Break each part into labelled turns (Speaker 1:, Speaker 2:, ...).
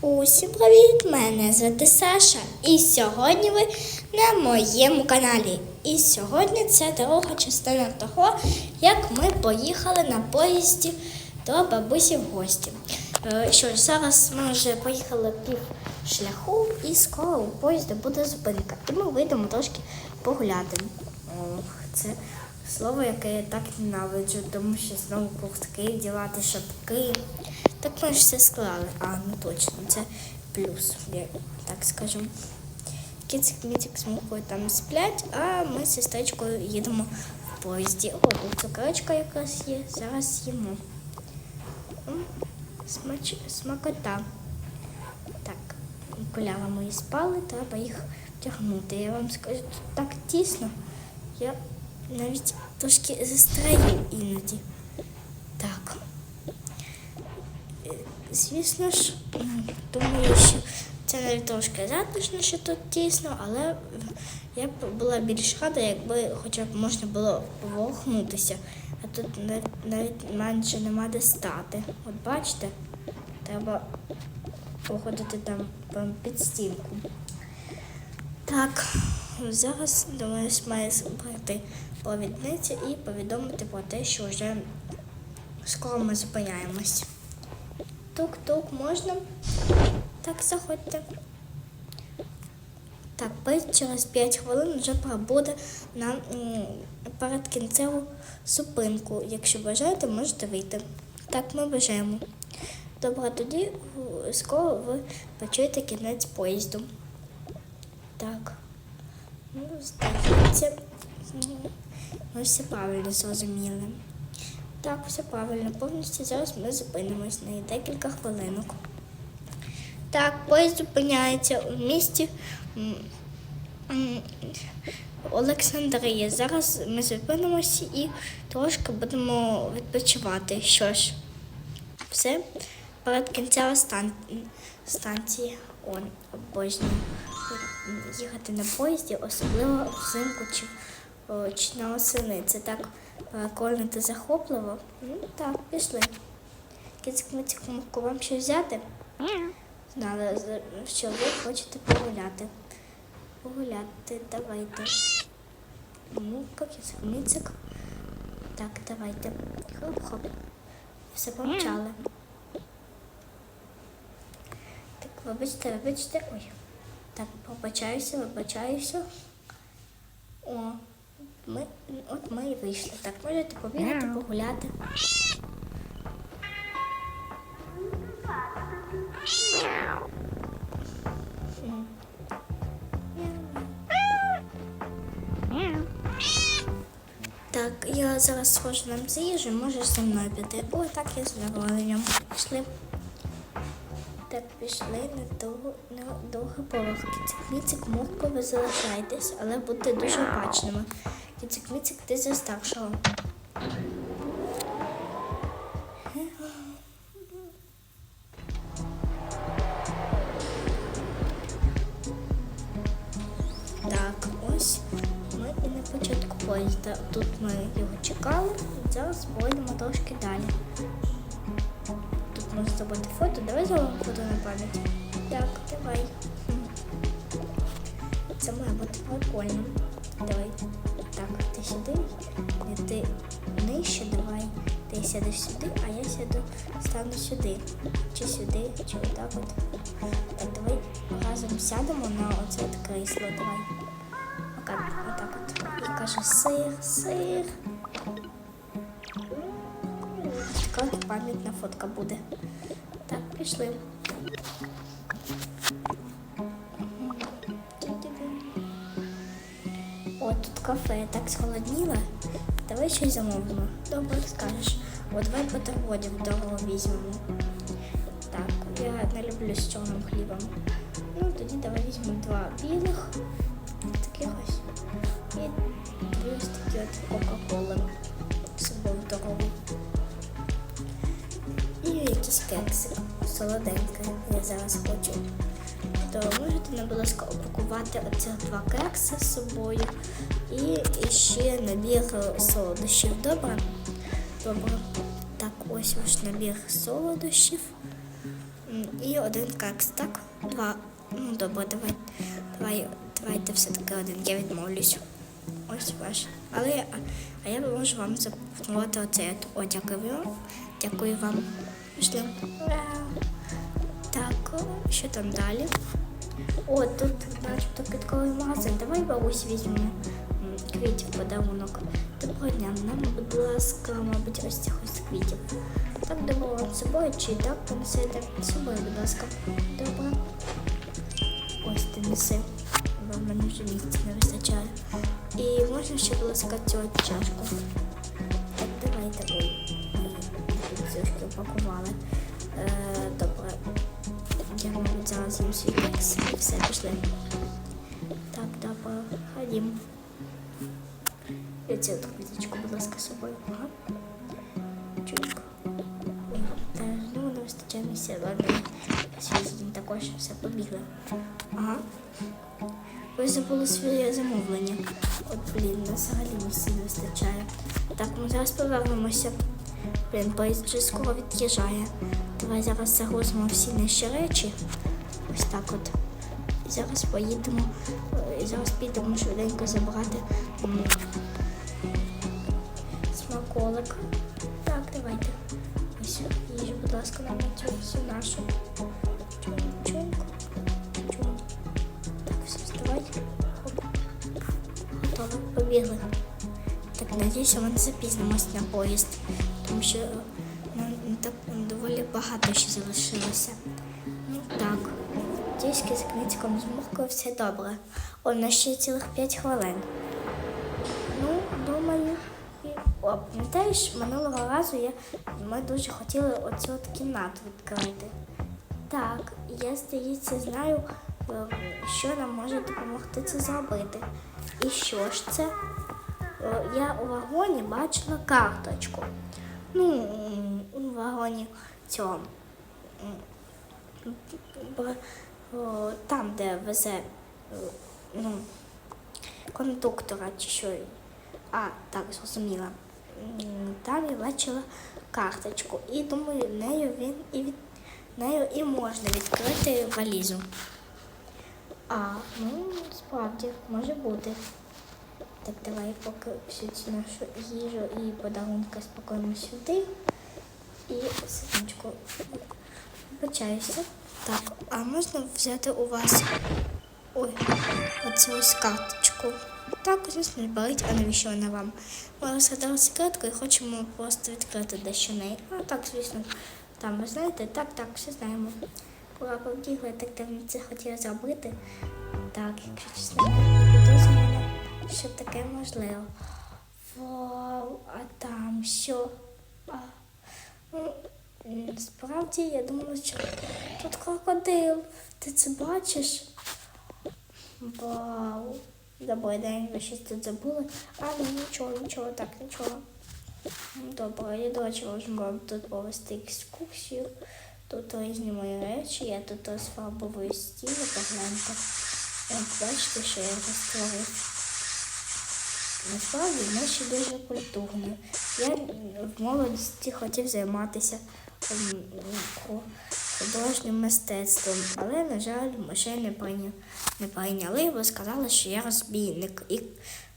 Speaker 1: Усім привіт! Мене звати Саша. І сьогодні ви на моєму каналі. І сьогодні це друга частина того, як ми поїхали на поїзді до бабусі в гості. Е, Що ж, зараз ми вже поїхали пів шляху, і скоро у поїзді буде зупинка. І ми вийдемо трошки погуляти. Ох, це слово, яке я так ненавиджу, тому що знову куртки, дівати шапки. Так ми ж все склали. А, ну точно, це плюс, так скажу. Кіцик міцик з мукою там сплять, а ми з сестричкою їдемо в поїзді. О, тут цукерочка якраз є. Зараз їмо. Смач... Смакота. Так, окуляри мої спали, треба їх втягнути. Я вам скажу, тут так тісно. Я навіть трошки застраю іноді. Так. Е, Звісно ж, думаю, що це навіть трошки затишно, що тут тісно, але я б була більш рада, якби хоча б можна було поворухнутися. А тут навіть, менше нема де стати. От бачите, треба походити там під стінку. Так, зараз думаю, має прийти провідниця і повідомити про те, що вже скоро ми зупиняємось. Тук-тук, можна? Так, заходьте. Так, через 5 хвилин вже прибуде на м, передкінцеву зупинку. Якщо бажаєте, можете вийти. Так, ми бажаємо. Добре, тоді скоро ви почуєте кінець поїзду. Так. Ну, здається, ми все правильно зрозуміли. Так, все правильно, повністю зараз ми зупинимось на декілька хвилинок. Так, поїзд зупиняється у місті Олександрія. Зараз ми зупинимося і трошки будемо відпочивати. Що ж, все передкінцева стан... станція. Он обожнюю їхати на поїзді, особливо взимку чи, чи на осени. Це так прикольно та захопливо. Ну так, пішли. Кицьк муку вам що взяти? Знала, з- що ви хочете погуляти. Погуляти, давайте. Мука, кицик Так, давайте. Хоп-хоп. Все помчали. Так, вибачте, вибачте. Ой. Так, побачаюся, вибачаюся. О, ми, от ми і вийшли. Так, можете побігати, погуляти. Так, я зараз схожу нам за їжу, можеш зі мною піти. О, так я з задоволенням. Пішли. Так, пішли на довго на довгий поверх. Кіцик-міцик, мурко, ви залишайтесь, але будьте дуже обачними. Кіцик-міцик, ти за старшого. Так, ось ми і на початку поїзда. Тут ми його чекали, зараз поїдемо трошки далі. Тут можна зробити фото. Давай зробимо фото на пам'ять. Так, давай. Це має бути прикольно. Давай. Так, ти сюди, ти нижче, давай. Ти сядеш сюди, а я сяду, стану сюди. Чи сюди, чи отак от. Так, давай разом сядемо на оце от крісло. Давай. Отак, от. І каже сир, сир. Така пам'ятна фотка буде. Так, пішли. Кафе, так схолодніла. Давай щось замовимо. Добре, скажеш. О, давай бутербродів дорого візьмемо. Так, я не люблю з чорним хлібом. Ну, тоді давай візьмемо два білих, таких ось. І дві ось такі от Кока-Коли. Собою дорогу. І якийсь кексик солоденький. Я зараз хочу. То можете не ласка упакувати оці два кекси з собою і ще набір солодощів. Добре? Добре. Так, ось ваш набір солодощів. І один кекс, так? Два. Ну, добре, давай. Давай, давайте все-таки один. Я відмовлюсь. Ось ваш. Але а я можу вам запропонувати оцей. О, дякую. Дякую вам. Пішли. Так, що там далі? О, тут начебто квітковий магазин. Давай бабусь візьмемо квітів подарунок. Доброго дня, нам, будь ласка, мабуть, ось цих ось квітів. Так вам з собою чи так понесете з собою, будь ласка. Добре. Ось ти неси. Бо в мене вже місця не вистачає. І можна ще, будь ласка, цю чашку. Так, давайте. Тут трошки упакували. Е, добре. Я, мабуть, зараз їм свій і все пішли. Так, добре, ходім. Цю квіточку, будь ласка, з собою. Ага. Ой, ну не вистачає місця. Ладно, свій також все побігли. Ага. Ви забули своє замовлення. От, блін, нас взагалі місця не вистачає. Так, ми зараз повернемося. Блін, поїзд скоро від'їжджає. Давай зараз загрузимо всі наші речі. Ось так от. І зараз поїдемо. е, І зараз підемо швиденько забрати смаколик. Так, давайте. Ось їжу, будь ласка, нам цю всю нашу. Чуньку. Так, все, вставайте. Готово, побігли. Так, надіюся, ми не запізнимось на поїзд, тому що нам так доволі багато ще залишилося. Ну так, тільки з книжком з мухкою все добре. О, на ще цілих 5 хвилин. Пам'ятаєш, минулого разу я... ми дуже хотіли оцю от кімнату відкрити. Так, я, здається, знаю, е, що нам може допомогти це зробити. І що ж це? Е, Я у вагоні бачила карточку. Ну, у вагоні цьому. о, Там, де везе е, ну, кондуктора чи що. А, так, зрозуміла. Там я бачила карточку. І думаю, нею він і від нею і можна відкрити валізу. А, ну, справді, може бути. Так, давай поки всю цю нашу їжу і подарунки спакуємо сюди. І секундочку. Вибачаюся. Так, а можна взяти у вас ой, оцю карточку. Так, звісно, болить, а навіщо вона вам? Ми розгадали секретку і хочемо просто відкрити дещо неї. А так, звісно, там ви знаєте, так, так, все знаємо. Була побігла, так давно це хотіла зробити. Так, якщо чесно, підозрювала, що таке можливо. Вау, а там що? А, ну, справді, я думала, що тут крокодил. Ти це бачиш? Вау. Добрий день, ви щось тут забули? А, ну нічого, нічого, так, нічого. Добре, я до речі, можу вам тут провести екскурсію. Тут різні мої речі, я тут розфарбовую стіни, погляньте. От бачите, що я вже створив. Насправді ми ще дуже культурні. Я в молодості хотів займатися художнім мистецтвом, але, на жаль, ще не прийняли, не прийняли, бо сказали, що я розбійник і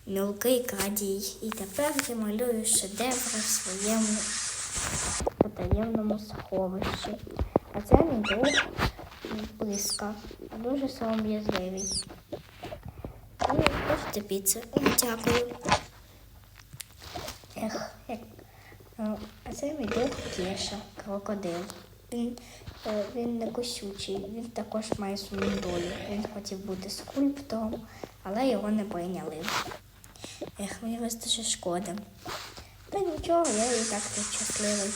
Speaker 1: мілкий крадій. І тепер я малюю шедеври в своєму потаємному сховищі. А це мій друг Блиска, дуже сором'язливий. Ну, хочете піци? Дякую. Ех, як. Ну, А це мій друг Кеша, крокодил. Він, е, він не косючий, він також має свою долю. Він хотів бути скульптором, але його не прийняли. Ех, мені вас дуже шкода. Та нічого, я і так тут щасливий.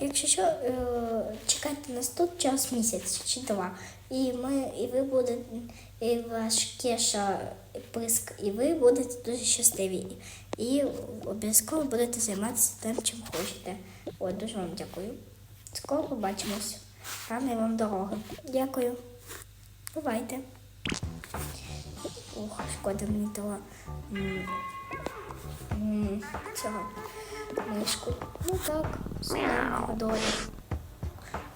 Speaker 1: Якщо що, е, чекайте нас тут час місяць чи два. І ми, і ви будете, і ваш кеша писк, і ви будете дуже щасливі. І обов'язково будете займатися тим, чим хочете. От, дуже вам дякую. Скоро побачимось. Гарної вам дороги. Дякую. Бувайте. Ох, шкода мені того цього мишку. Ну так.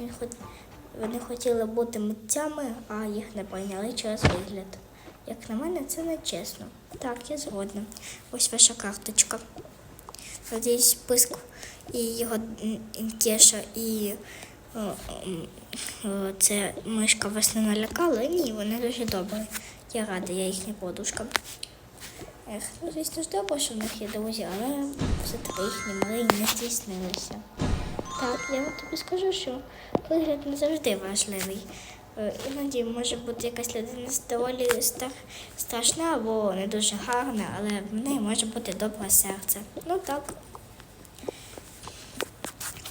Speaker 1: Він хот... Вони хотіли бути митцями, а їх не прийняли через вигляд. Як на мене, це не чесно. Так, я згодна. Ось ваша карточка. Надіюсь, списку і його Кеша і це мишка вас не налякали. Ні, вони дуже добрі. Я рада, я їхня подушка. Ех, ну, звісно ж добре, що в них є друзі, але все-таки їхні мрії не здійснилися. Так, я тобі скажу, що вигляд не завжди важливий. Е, Іноді може бути якась людина доволі страшна або не дуже гарна, але в неї може бути добре серце. Ну так.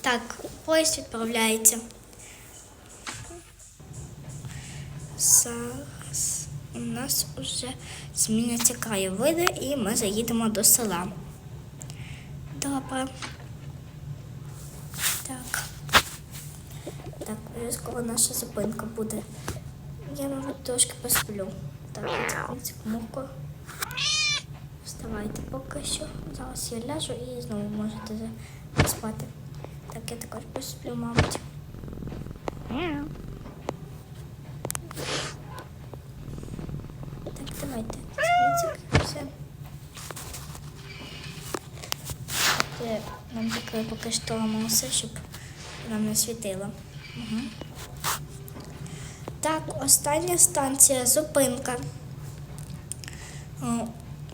Speaker 1: Так, поїзд відправляється. Зараз у нас вже зміняться краєвиди і ми заїдемо до села. Добре. Так. Так, скоро наша зупинка буде. Я, мабуть, трошки посплю. Так, муку. Вставайте поки що. Зараз я ляжу і знову можете також мабуть. Так, давайте. Все. Це нам закрили поки що все, щоб нам не світило. Угу. Так, остання станція зупинка.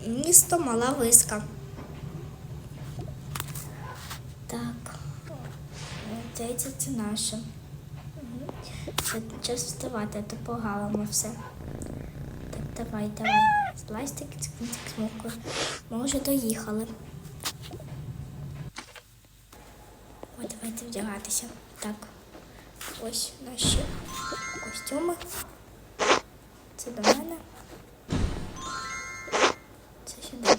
Speaker 1: Місто Мала Виска. Так. О, Здається, це наше. Угу. Це час вставати, а то погалимо все. Так, давай, давай. Злазьте, кицьк смуку. Ми вже доїхали. О, давайте вдягатися. Так. Ось наші костюми. Це до мене. Це сюди.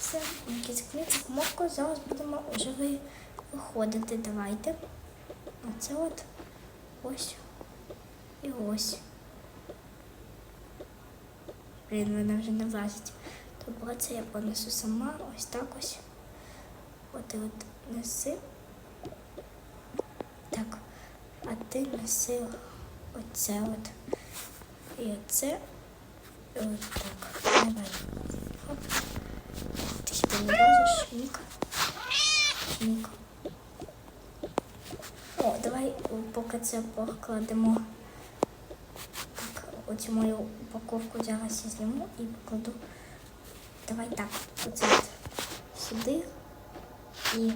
Speaker 1: Все, кицьк мовко. Зараз будемо вже виходити. Давайте. Оце от ось і ось. Блін, вона вже не влазить. Добре, це я понесу сама. Ось так ось. От і от неси. Так. А ти неси оце от. І оце. І от так. Давай. Хоп. Ти сюди не лазиш, Ніка. Ніка. Давай поки це покладемо. Так, оцю мою упаковку зараз я зніму і покладу. Давай так, оце сюди. І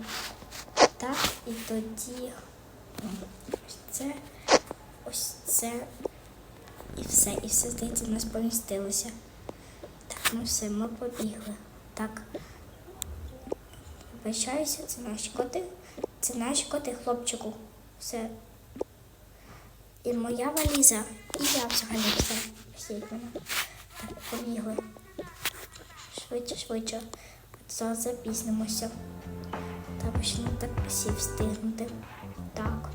Speaker 1: так, і тоді ось це, ось це і все. І все, здається, в нас помістилося. Так, ну все, ми побігли. Так. Вибачаюся, це наші коти. Це наші коти, хлопчику. Все. І моя валіза. І я взагалі все. Всі. Так, побігли. Швидше, швидше. Зараз запізнимося. Треба ще так всі встигнути. Так.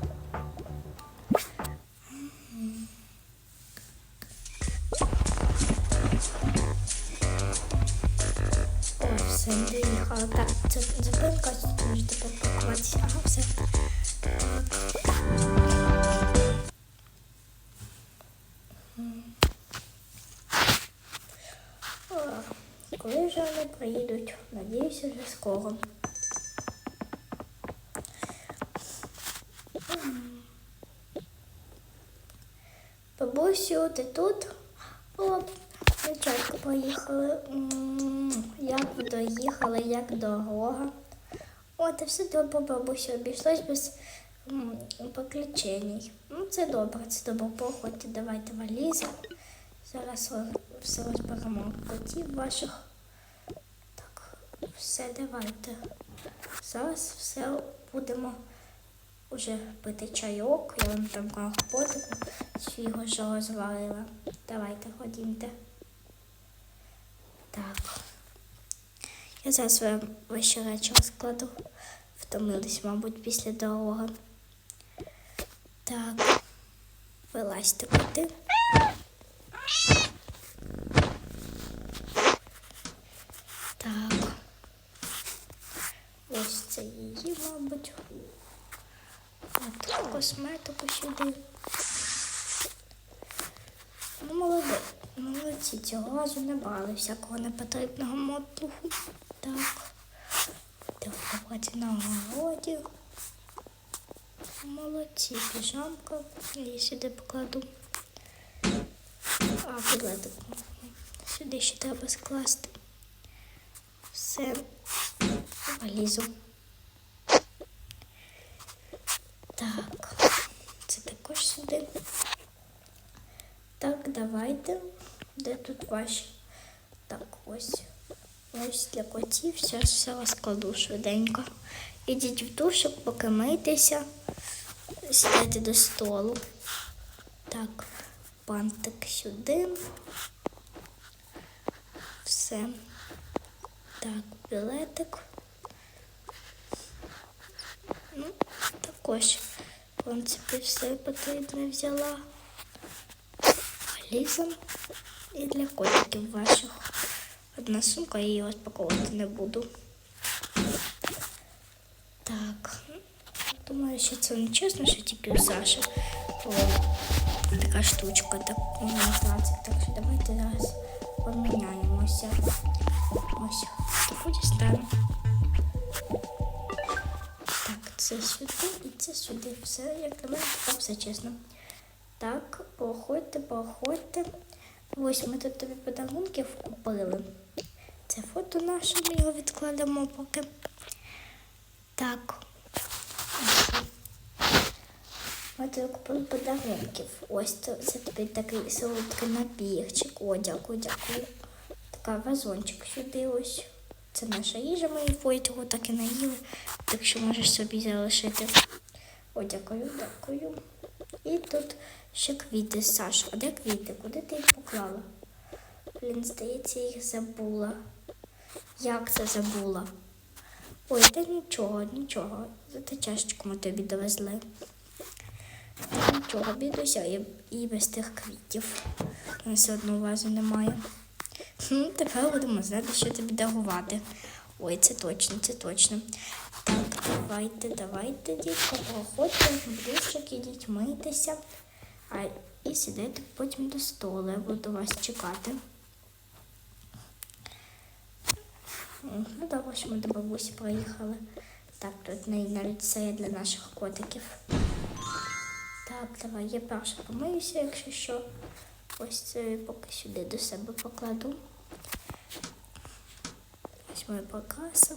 Speaker 1: Ой, все, доїхала. Так, це зупинка, може тепер пакуватися. Ага, все. Скоро. Бабусю, ти тут? О, дівчатка поїхали. Як доїхали, як дорога? О, та все добре, бабусю, обійшлось без приключень. Ну, це добре, це добре. Проходьте, давайте валізи. Зараз все розберемо котів ваших. Все, давайте. Зараз все будемо уже пити чайок. Я вам там компотику свого вже розварила. Давайте ходімте. Так. Я зараз вам ваші речі розкладу. Втомились, мабуть, після дороги. Так. Вилазьте куди. Так. Ось це її, мабуть. От. Косметику сюди. Ну, молодець. Молодці, цього разу не брали всякого непотрібного мотлуху. Так. Давайте на городі. Молодці, піжамка. Я сюди покладу. А, білетик. Сюди ще треба скласти. Все. Валізу. Так. Це сюди. Так, давайте. Де тут ваші? Так, ось. Ось для котів. Зараз все розкладу швиденько. Ідіть в душик, поки мийтеся. Сідайте до столу. Так, бантик сюди. Все. Так, білетик. Ну, також, в принципі, все потрібне взяла. Валіза і для котиків ваших. Одна сумка, я її розпаковувати не буду. Так. Думаю, що це не чесно, що тільки у Саші О, така штучка, так вона платить. Так що давайте зараз поміняємося. Ось, таку дістану. Це сюди і це сюди. Все, як для мене, так все чесно. Так, проходьте, проходьте. Ось ми тут тобі подарунків купили. Це фото наше, ми його відкладемо поки. Так. Ми тобі купили подарунків. Ось це тобі такий солодкий набірчик. О, дякую, дякую. Така вазончик сюди ось. Це наша їжа, ми її його так і наїли. Так що можеш собі залишити. О, дякую, дякую. І тут ще квіти, Саша. А де квіти? Куди ти їх поклала? Блін, здається, їх забула. Як це забула? Ой, та нічого, нічого. Зате чашечку ми тобі довезли. Нічого, бідуся і, без тих квітів. У нас все одно вази немає. Ну, тепер будемо знати, що тобі дарувати. Ой, це точно, це точно. Так, давайте, давайте, дітки, проходьте душик, ідіть митися. А і сідайте потім до столу. Я буду вас чекати. Ну, добре, що ми до бабусі приїхали. Так, тут навіть все є для наших котиків. Так, давай, я перша помиюся, якщо що. Ось це поки сюди до себе покладу. Ось моя прикраса.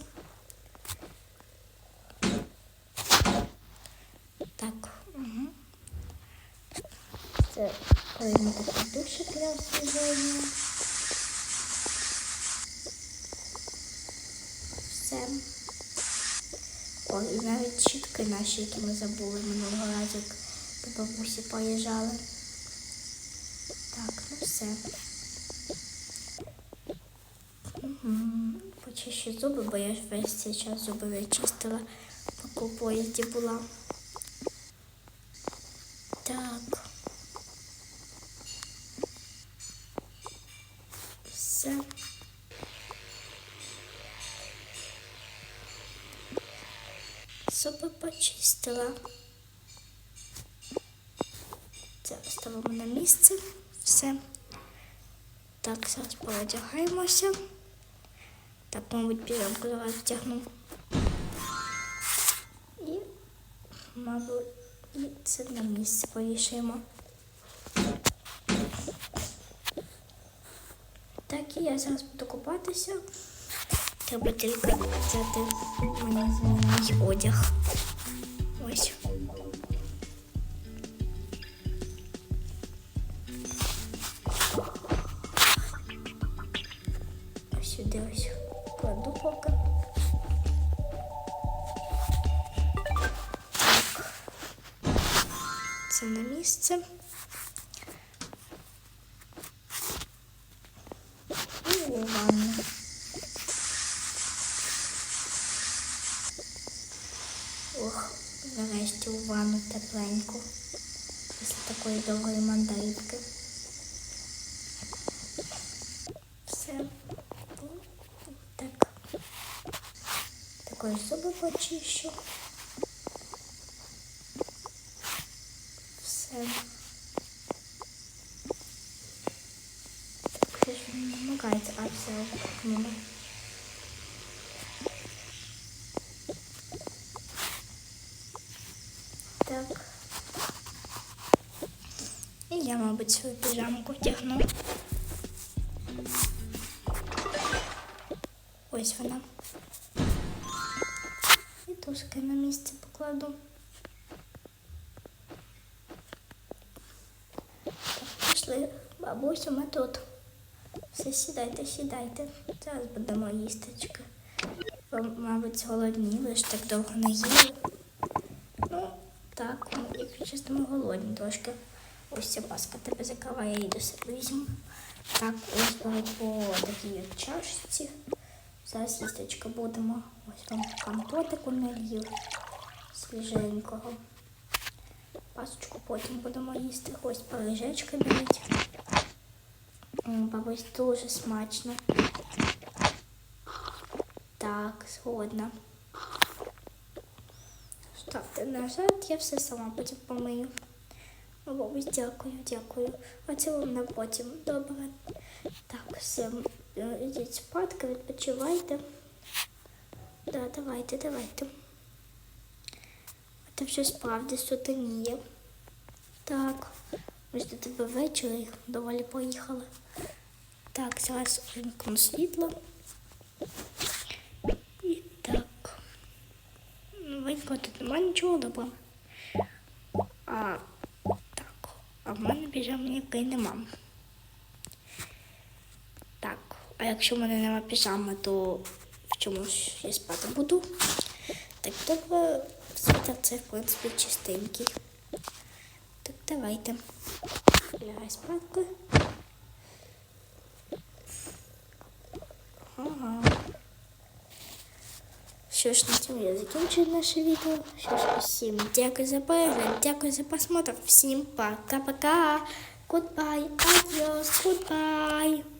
Speaker 1: Так, угу. Це бути душик для освіження. Все. О, і навіть щітки наші, які ми забули минулого разу, як до бабусі поїжджали. Все. Угу. Почищу зуби, бо я ж весь цей час зуби відчистила, поки в поїзді була. Так. Все. Зуби почистила. Це ставимо на місце. Все. Так, зараз переодягаємося. Так, мабуть, піжамку зараз втягну. І, мабуть, і це на місце повішаємо. Так, і я зараз буду купатися. Треба тільки взяти мені одяг. тепленько після такої довгої мандаринки. Все так. Такої зуби почищу. Все. Так, намагається, а все. І я, мабуть, свою піжамку вдягну. Ось вона. І тушки на місце покладу. Пішли, бабусю, ми тут. Все, сідайте, сідайте. Зараз будемо їстечки. Ви, мабуть, голодніли, ж так довго не їли. Ну, так, якщо чесно, ми голодні трошки. Ось ця паска тебе закриває, я її до себе візьму. Так, ось беру по такій от чашці. Зараз їстечка будемо. Ось вам компотику налів свіженького. Пасочку потім будемо їсти. Ось пиріжечки беріть. М, Бабусь дуже смачно. Так, згодна. Ставте назад, я все сама потім помию. Бабусь, дякую, дякую. А це вам на потім. Добре. Так, все, е, ідіть спадки, відпочивайте. Да, давайте, давайте. Це вже справді сутеніє. Так, ось до тебе ввечері доволі поїхали. Так, зараз вимкну світло. І так. Ну, Винько, тут немає нічого добре. А, а в мене піжами ніякої нема. Так, а якщо в мене нема піжами, то в чомусь я спати буду? Так, добре, світер це, в принципі, чистенький. Так, давайте. Лягай спадки. Ага. На цьому я закінчую наше відео. Що ж, усім дякую за перегляд, дякую за просмотр. Всім пока-пока. Goodbye, adios, goodbye.